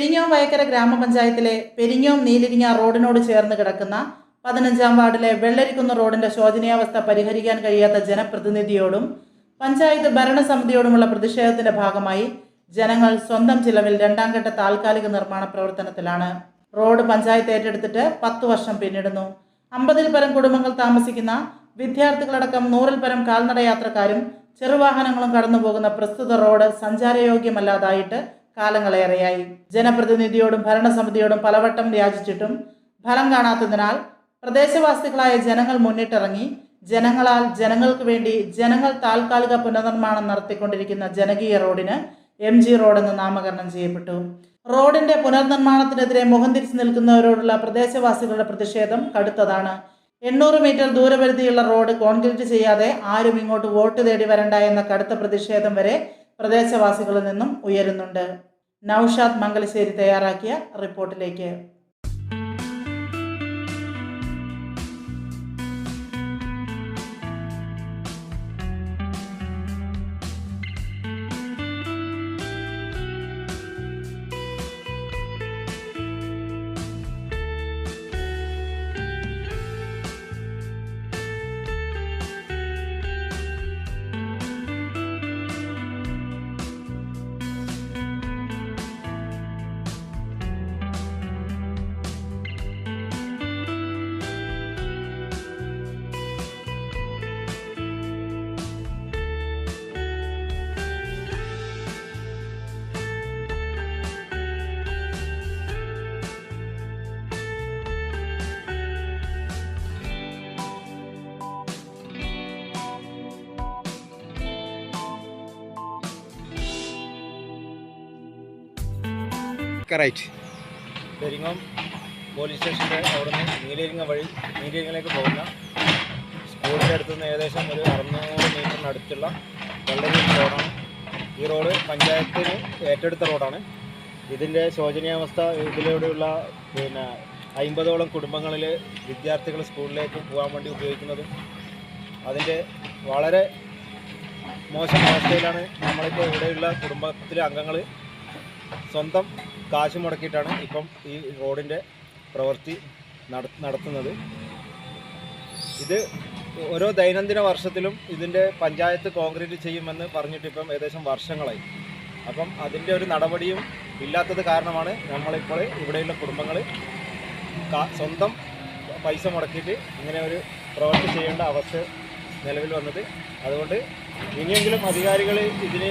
പെരിഞ്ഞോം വയക്കര ഗ്രാമപഞ്ചായത്തിലെ പെരിഞ്ഞോം നീലിരിങ്ങ റോഡിനോട് ചേർന്ന് കിടക്കുന്ന പതിനഞ്ചാം വാർഡിലെ വെള്ളരിക്കുന്ന റോഡിന്റെ ശോചനീയാവസ്ഥ പരിഹരിക്കാൻ കഴിയാത്ത ജനപ്രതിനിധിയോടും പഞ്ചായത്ത് ഭരണസമിതിയോടുമുള്ള പ്രതിഷേധത്തിന്റെ ഭാഗമായി ജനങ്ങൾ സ്വന്തം ചിലവിൽ രണ്ടാം ഘട്ട താൽക്കാലിക നിർമ്മാണ പ്രവർത്തനത്തിലാണ്. റോഡ് പഞ്ചായത്ത് ഏറ്റെടുത്തിട്ട് പത്തു വർഷം പിന്നിടുന്നു. അമ്പതിൽ പരം കുടുംബങ്ങൾ താമസിക്കുന്ന വിദ്യാർത്ഥികളടക്കം നൂറിൽ പരം കാൽനടയാത്രക്കാരും ചെറുവാഹനങ്ങളും കടന്നുപോകുന്ന പ്രസ്തുത റോഡ് സഞ്ചാരയോഗ്യമല്ലാതായിട്ട് കാലങ്ങളേറെയായി. ജനപ്രതിനിധിയോടും ഭരണസമിതിയോടും പലവട്ടം യാചിച്ചിട്ടും ഫലം കാണാത്തതിനാൽ പ്രദേശവാസികളായ ജനങ്ങൾ മുന്നിട്ടിറങ്ങി ജനങ്ങളാൽ ജനങ്ങൾക്ക് വേണ്ടി ജനങ്ങൾ താൽക്കാലിക പുനർനിർമ്മാണം നടത്തിക്കൊണ്ടിരിക്കുന്ന ജനകീയ റോഡിന് എം ജി എന്ന് നാമകരണം ചെയ്യപ്പെട്ടു. റോഡിന്റെ പുനർനിർമ്മാണത്തിനെതിരെ മുഖം തിരിച്ചു നിൽക്കുന്നവരോടുള്ള പ്രദേശവാസികളുടെ പ്രതിഷേധം കടുത്തതാണ്. എണ്ണൂറ് മീറ്റർ ദൂരപരിധിയുള്ള റോഡ് കോൺക്രീറ്റ് ചെയ്യാതെ ആരും ഇങ്ങോട്ട് വോട്ട് തേടി വരണ്ട എന്ന കടുത്ത പ്രതിഷേധം വരെ പ്രദേശവാസികളിൽ നിന്നും ഉയരുന്നുണ്ട്. നൌഷാദ് മംഗലശ്ശേരി തയ്യാറാക്കിയ റിപ്പോർട്ടിലേക്ക് റൈറ്റ് പെരിങ്ങോം പോലീസ് സ്റ്റേഷന്റെ അവിടെ നിന്ന് നീലേരിങ്ങ വഴി നീലിരിങ്ങലേക്ക് പോകുന്ന സ്കൂളിന്റെ അടുത്ത് നിന്ന് ഏകദേശം ഒരു അറുന്നൂറ് മീറ്ററിനടുത്തുള്ള വെള്ളരി റോഡാണ്. ഈ റോഡ് പഞ്ചായത്തിന് ഏറ്റെടുത്ത റോഡാണ്. ഇതിന്റെ ശോചനീയാവസ്ഥ ഇതിലൂടെയുള്ള പിന്നെ അമ്പതോളം കുടുംബങ്ങളിൽ വിദ്യാർത്ഥികൾ സ്കൂളിലേക്ക് പോകാൻ വേണ്ടി ഉപയോഗിക്കുന്നതും അതിന്റെ വളരെ മോശം അവസ്ഥയിലാണ് നമ്മളിപ്പോൾ ഇവിടെയുള്ള കുടുംബത്തിലെ അംഗങ്ങൾ സ്വന്തം കാശ് മുടക്കിയിട്ടാണ് ഇപ്പം ഈ റോഡിന്റെ പ്രവൃത്തി നട- നടത്തുന്നത്. ഇത് ഓരോ ദൈനംദിന വർഷത്തിലും ഇതിന്റെ പഞ്ചായത്ത് കോൺക്രീറ്റ് ചെയ്യുമെന്ന് പറഞ്ഞിട്ട് ഇപ്പം ഏകദേശം വർഷങ്ങളായി. അപ്പം അതിന്റെ ഒരു നടപടിയും ഇല്ലാത്തത് കാരണമാണ് നമ്മളിപ്പോൾ ഇവിടെയുള്ള കുടുംബങ്ങൾ സ്വന്തം പൈസ മുടക്കിയിട്ട് ഇങ്ങനെ ഒരു പ്രവൃത്തി ചെയ്യേണ്ട അവസ്ഥ നിലവിൽ വന്നത്. അതുകൊണ്ട് ഇനിയെങ്കിലും അധികാരികൾ ഇതിന്